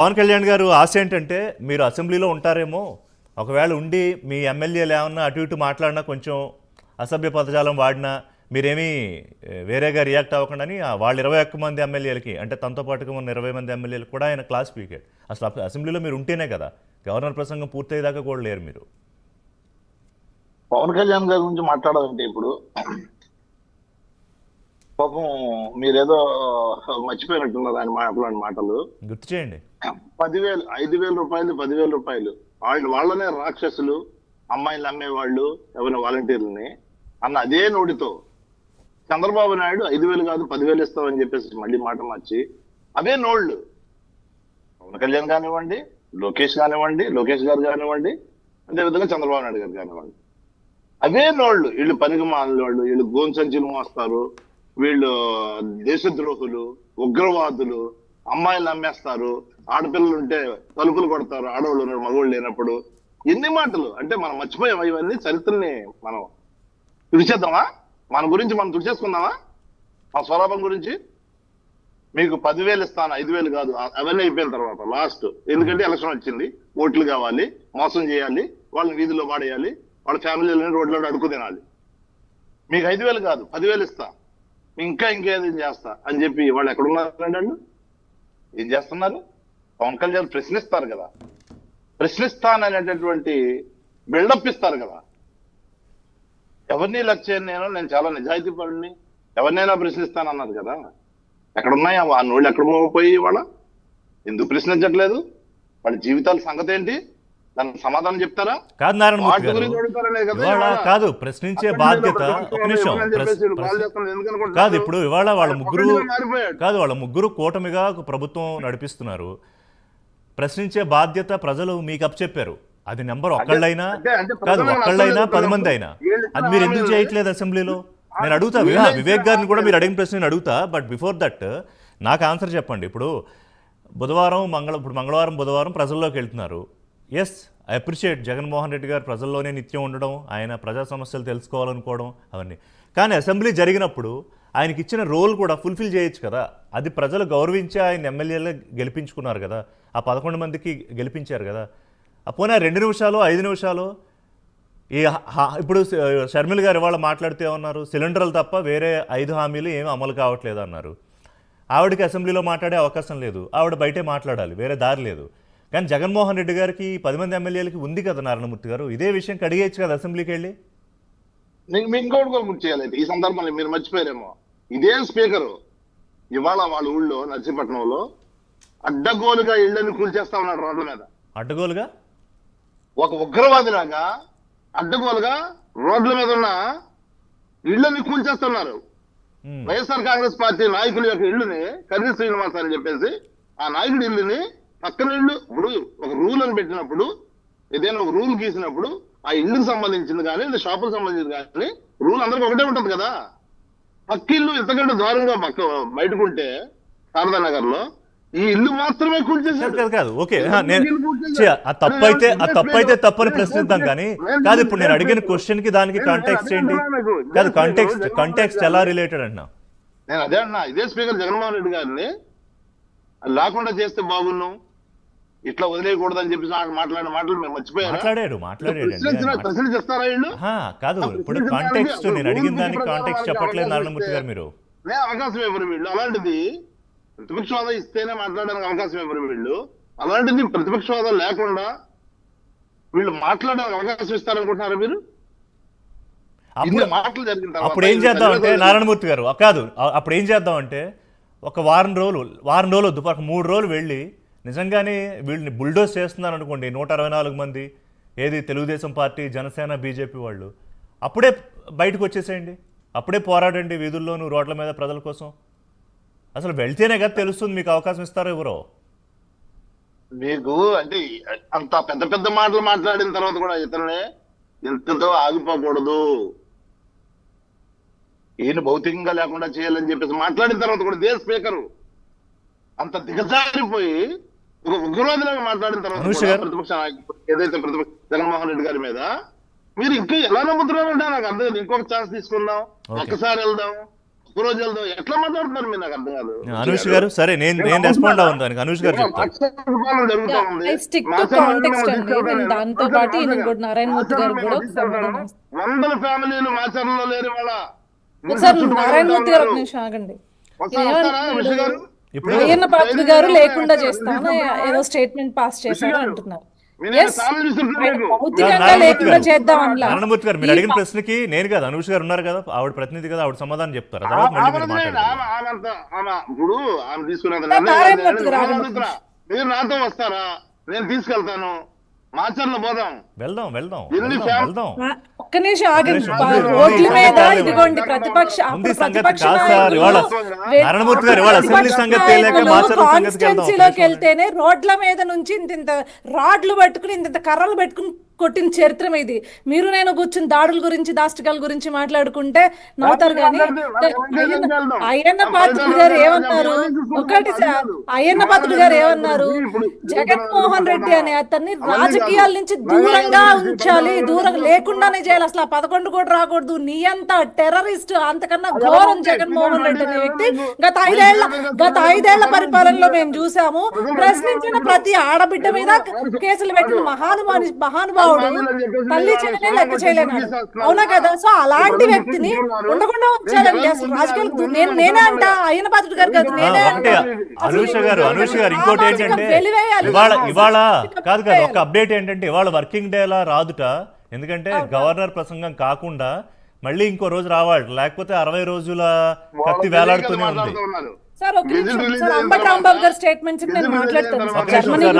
పవన్ కళ్యాణ్ గారు ఆశ ఏంటంటే మీరు అసెంబ్లీలో ఉంటారేమో ఒకవేళ ఉండి మీ ఎమ్మెల్యేలు ఏమన్నా అటు ఇటు మాట్లాడినా కొంచెం అసభ్య పదజాలం వాడినా మీరేమీ వేరేగా రియాక్ట్ అవ్వకుండాని ఆ వాళ్ళ ఇరవై ఒక్క మంది ఎమ్మెల్యేలకి అంటే తనతో పాటుగా ఉన్న ఇరవై మంది ఎమ్మెల్యేలకు కూడా ఆయన క్లాస్ పీకాడు అసలు అస- అసెంబ్లీలో మీరు ఉంటేనే కదా గవర్నర్ ప్రసంగం పూర్తయ్యేదాకా కూడా లేరు మీరు. పవన్ కళ్యాణ్ గారి గురించి మాట్లాడాలంటే ఇప్పుడు పాపం మీరేదో మర్చిపోయినట్టున్నారు ఆయన మాట్లాడిన మాటలు. గుర్తు చేయండి. పదివేలు ఐదు వేల రూపాయలు పదివేల రూపాయలు. వాళ్ళు వాళ్ళనే రాక్షసులు అమ్మాయిలు అమ్మేవాళ్ళు ఎవరైనా వాలంటీర్లని అన్న అదే నోటితో చంద్రబాబు నాయుడు ఐదు వేలు కాదు పదివేలు ఇస్తామని చెప్పేసి మళ్ళీ మాట మార్చి అదే నోళ్ళు. పవన్ కళ్యాణ్ కానివ్వండి లోకేష్ కానివ్వండి లోకేష్ గారు కానివ్వండి అదేవిధంగా చంద్రబాబు నాయుడు గారు కానివ్వండి. అవే నోళ్ళు. వీళ్ళు పనికి మాలిన వాళ్ళు వీళ్ళు గోన్సంచులు మోస్తారు వీళ్ళు దేశద్రోహులు ఉగ్రవాదులు అమ్మాయిలు అమ్మేస్తారు ఆడపిల్లలు ఉంటే తలుపులు కొడతారు ఆడవాళ్ళు ఉన్నారు మగవాళ్ళు లేనప్పుడు. ఎన్ని మాటలు? అంటే మనం మర్చిపోయాం ఇవన్నీ చరిత్రని మనం తుడిచేద్దామా? మన గురించి మనం తుడిచేసుకుందామా? మన స్వరూపం గురించి? మీకు పదివేలు ఇస్తాను ఐదు వేలు కాదు అవన్నీ అయిపోయిన తర్వాత లాస్ట్. ఎందుకంటే ఎలక్షన్ వచ్చింది. ఓట్లు కావాలి మోసం చేయాలి వాళ్ళని వీధిలో పాడేయాలి వాళ్ళ ఫ్యామిలీలని రోడ్లో అడుగు తినాలి. మీకు ఐదు వేలు కాదు పదివేలు ఇస్తా. ఇంకా ఇంకేది చేస్తా అని చెప్పి వాళ్ళు ఎక్కడున్నారండి ఏం చేస్తున్నారు? పవన్ కళ్యాణ్ ప్రశ్నిస్తారు కదా. ప్రశ్నిస్తాననేటటువంటి బిల్డప్ ఇస్తారు కదా. ఎవరిని లక్ష్యం నేను? నేను చాలా నిజాయితీ పడిని ఎవరినైనా ప్రశ్నిస్తానన్నారు కదా. ఎక్కడున్నాయి? ఆ నోళ్ళు ఎక్కడ పోయి వాళ్ళ ఎందుకు ప్రశ్నించట్లేదు? వాళ్ళ జీవితాల సంగతి ఏంటి దానికి సమాధానం చెప్తారా? కాదు అడుగుతారనే కదా ప్రశ్నించే బాధ్యత ఒక నిమిషం? కాదు ఇప్పుడు ఇవాళ వాళ్ళ ముగ్గురు. కాదు వాళ్ళ ముగ్గురు కూటమిగా ఒక ప్రభుత్వం నడిపిస్తున్నారు. ప్రశ్నించే బాధ్యత ప్రజలు మీకు అప్పచెప్పారు. అది నెంబర్ ఒక్కళ్ళైనా కాదు ఒక్కళ్ళైనా పది మంది అయినా. అది మీరు ఎందుకు చేయట్లేదు అసెంబ్లీలో? నేను అడుగుతా వివేక్ గారిని కూడా మీరు అడిగిన ప్రశ్న నేను అడుగుతా బట్ బిఫోర్ దట్ నాకు ఆన్సర్ చెప్పండి. ఇప్పుడు బుధవారం మంగళ ఇప్పుడు మంగళవారం బుధవారం ప్రజల్లోకి వెళ్తున్నారు. Yes I appreciate Jaganmohan Reddy garu ప్రజల్లోనే నిత్యం ఉండడం ఆయన ప్రజా సమస్యలు తెలుసుకోవాలనుకోవడం అవన్నీ. కానీ అసెంబ్లీ జరిగినప్పుడు ఆయనకి ఇచ్చిన రోల్ కూడా ఫుల్ఫిల్ చేయొచ్చు కదా. అది ప్రజలు గౌరవించి ఆయన ఎమ్మెల్యేలు గెలిపించుకున్నారు కదా. ఆ పదకొండు మందికి గెలిపించారు కదా. ఆ పోనీ రెండు నిమిషాలు ఐదు నిమిషాలు ఈ ఇప్పుడు షర్మిల్ గారు ఇవాళ మాట్లాడితే ఏమన్నారు? సిలిండర్లు తప్ప వేరే ఐదు హామీలు ఏమీ అమలు కావట్లేదు అన్నారు. ఆవిడకి అసెంబ్లీలో మాట్లాడే అవకాశం లేదు. ఆవిడ బయటే మాట్లాడాలి వేరే దారి లేదు. కానీ జగన్మోహన్ రెడ్డి గారికి పది మంది ఎమ్మెల్యేలకి ఉంది కదా నారాయణమూర్తి గారు. ఇదే విషయం కడిగేయచ్చు కదా అసెంబ్లీకి వెళ్ళి? మీకు ఇంకోటి గుర్తు చేయాలి ఈ సందర్భంలో మీరు మర్చిపోయారేమో. ఇదే స్పీకరు. ఇవాళ వాళ్ళ ఊళ్ళో నర్సీపట్నంలో అడ్డగోలుగా ఇళ్ళని కూల్చేస్తా ఉన్నాడు రోడ్ల మీద. అడ్డగోలుగా? ఒక ఉగ్రవాదిలాగా అడ్డగోలుగా రోడ్ల మీద ఉన్న ఇళ్ళని కూల్చేస్తున్నారు వైఎస్ఆర్ కాంగ్రెస్ పార్టీ నాయకుల యొక్క ఇల్లుని కర్రీ శ్రీనివాస్ అని చెప్పేసి ఆ నాయకుడి ఇల్లుని పక్కన ఇల్లు. ఇప్పుడు ఒక రూల్ అని పెట్టినప్పుడు ఏదైనా ఒక రూల్ గీసినప్పుడు ఆ ఇల్లుకి సంబంధించింది కానీ లేదా షాపులకు సంబంధించింది కానీ రూల్ అందరికి ఒకటే ఉంటుంది కదా. పక్క ఇల్లు ఇంతకంటే దూరంగా పక్క బయటకుంటే శారదా నగర్లో ఈ ఇల్లు మాత్రమే కాదు కూల్చేసాడు కాదు. ఓకే ఆ, నేను ఆ తప్పైతే ఆ తప్పైతే తప్పని ప్రశ్నిద్దాం కానీ కాదు ఇప్పుడు నేను అడిగిన క్వశ్చన్కి దానికి కాంటాక్స్ట్ ఏంటి? కాదు కాంటాక్స్ట్ కాంటాక్స్ట్ ఎలా రిలేటెడ్ అంటున్నా నేను అదే అన్నా ఇదే స్పీకర్ జగన్మోహన్ రెడ్డి గారిని అది లేకుండా చేస్తే బాగున్నాం ఇట్లా వదిలేయకూడదని చెప్పేసి ఆయన మాట్లాడిన మాటలు మేము మర్చిపోయారా? మాట్లాడాడు మాట్లాడాడు ప్రశ్నించిన ప్రశ్నలు చేస్తారా వీళ్ళు? కాదు ఇప్పుడు కాంటెక్స్ట్ నేను అడిగిన దానికి ప్రకారం కాంటెక్స్ట్ చెప్పట్లేదు నారాయణమూర్తి గారు మీరు. అవకాశం ఇవ్వరు వీళ్ళు. అలాంటిది ప్రతిపక్ష హోదా ఇస్తేనే మాట్లాడడానికి అవకాశం ఇవ్వరు వీళ్ళు. అలాంటిది ప్రతిపక్ష హోదా లేకుండా వీళ్ళు మాట్లాడడానికి అవకాశం ఇస్తారనుకుంటున్నారా మీరు? అప్పుడు ఇన్ని మాటలు జరిగిన తర్వాత అప్పుడు ఏం చేద్దాం అంటే నారాయణమూర్తి గారు కాదు అప్పుడు ఏం చేద్దాం అంటే ఒక వారం రోజులు వారం రోజులు వద్దు మూడు రోజులు వెళ్ళి నిజంగానే వీళ్ళని బుల్డోస్ చేస్తున్నారు అనుకోండి నూట అరవై నాలుగు మంది ఏది తెలుగుదేశం పార్టీ జనసేన బీజేపీ వాళ్ళు అప్పుడే బయటకు వచ్చేసేయండి అప్పుడే పోరాడండి వీధుల్లోనూ రోడ్ల మీద ప్రజల కోసం. అసలు వెళ్తేనే కదా తెలుస్తుంది మీకు అవకాశం ఇస్తారో ఎవరో? మీకు అంటే అంత పెద్ద పెద్ద మాటలు మాట్లాడిన తర్వాత కూడా ఇతరులే ఇంతతో ఆగిపోకూడదు. ఈయన భౌతికంగా లేకుండా చేయాలని చెప్పేసి మాట్లాడిన తర్వాత కూడా ఇదే స్పీకరు. అంత దిగజారిపోయి ఒక ఉగ్రవాదిలాగా మాట్లాడిన తర్వాత. ప్రతిపక్ష నాయకుడు ఏదైతే ప్రతిపక్ష జగన్మోహన్ రెడ్డి గారి మీద మీరు ఇంకా ఎలా నమ్ముతున్నారంటే నాకు అర్థం. ఇంకొక ఛాన్స్ తీసుకుందాం. ఒక్కసారి వెళ్దాం రోజు వెళ్దాం ఎట్లా మాట్లాడుతున్నారు మీరు నాకు అర్థం కాదు. అనుష్ గారు సరే నేను నేను రెస్పాండ్ అవ్వను దానికి అనుష్ గారు వందల ఫ్యామిలీలు మాచర్లలో లేరు వాళ్ళ. ఒకసారి నారాయణమూర్తి గారు ఒక నిమిషం ఆగండి. అయ్యన్న పాత్ర గారు లేకుండా చేస్తామని ఏదో స్టేట్మెంట్ పాస్ చేశారు అంటున్నారు. నారాయణమూర్తి గారు మీరు అడిగిన ప్రశ్నకి నేను కదా అనుష్ గారు ఉన్నారు కదా ఆవిడ ప్రతినిధి కదా ఆవిడ సమాధానం చెప్తారు. తర్వాత మళ్ళీ. మాట్లాడారు. మీరు నాతో వస్తారా? నేను తీసుకెళ్తాను. మాచర్లో పోదాం వెళ్దాం వెళ్దాం వెళ్దాం, ఒక్క నిమిషం ఆగండి. మీద ఇదిగోండి. ప్రతిపక్ష ఉంది అప్పుడు సంగతి ప్రతిపక్ష కాదు సార్ నాయకులు ఇవాళ వే- నారాయణమూర్తి గారు ఇవాళ అసెంబ్లీ ప్రతిపక్ష సంగతి తెలియక నాయకులు మాచర్ల సంగతికి వెళ్దాం. కాన్స్టిట్యున్సీలోకి వెళ్తేనే రోడ్ల మీద నుంచి ఇంత ఇంత రాడ్లు పట్టుకుని ఇంత ఇంత కర్రలు పెట్టుకుని కొట్టిన చరిత్ర ఇది. మీరు నేను కూర్చుని దాడుల గురించి దాష్టికాల గురించి మాట్లాడుకుంటే నవ్వుతారు కానీ అయ్యన్న- పాత్రుడు గారు ఏమన్నారు? ఒకటి అయ్యన్న పాత్రుడు గారు ఏమన్నారు? జగన్మోహన్ రెడ్డి అనే అతన్ని రాజకీయాల నుంచి దూరంగా ఉంచాలి. దూరం లేకుండానే చేయాలి అసలు ఆ పదకొండు కూడా రాకూడదు. నీ అంత టెర్రరిస్ట్ అంతకన్నా ఘోరం జగన్మోహన్ రెడ్డి అనే వ్యక్తి గత ఐదేళ్ళ గత ఐదేళ్ళ పరిపాలనలో మేము చూసాము. ప్రశ్నించిన ప్రతి ఆడబిడ్డ మీద కేసులు పెట్టిన మహానుభాని మహానుభావుడు తల్లి చెల్లెలే లెక్క చేయలేనాడు. అవునా కదా? సో అలాంటి వ్యక్తిని ఉండకుండా ఉంచాలండి అసలు రాజకీయాలకు నేను నేనే అంట. పాత్రుడు గారు కాదు నేనే అంట. అనూష గారు అనూష గారు ఇంకోటి ఏంటంటే. ఇవాళ ఇవాళ కాదు కాదు ఒక. అప్డేట్ ఏంటంటే ఇవాళ వర్కింగ్ డే లా రాదుట. ఎందుకంటే గవర్నర్ ప్రసంగం కాకుండా మళ్ళీ ఇంకో రోజు రావాలి. లేకపోతే అరవై రోజుల కత్తి వేలాడుతూనే ఉంది. సార్ ఒక నిమిషం. సార్ అంబటి రాంబాబు గారి స్టేట్మెంట్స్ నేను మాట్లాడతాను. Sir Germany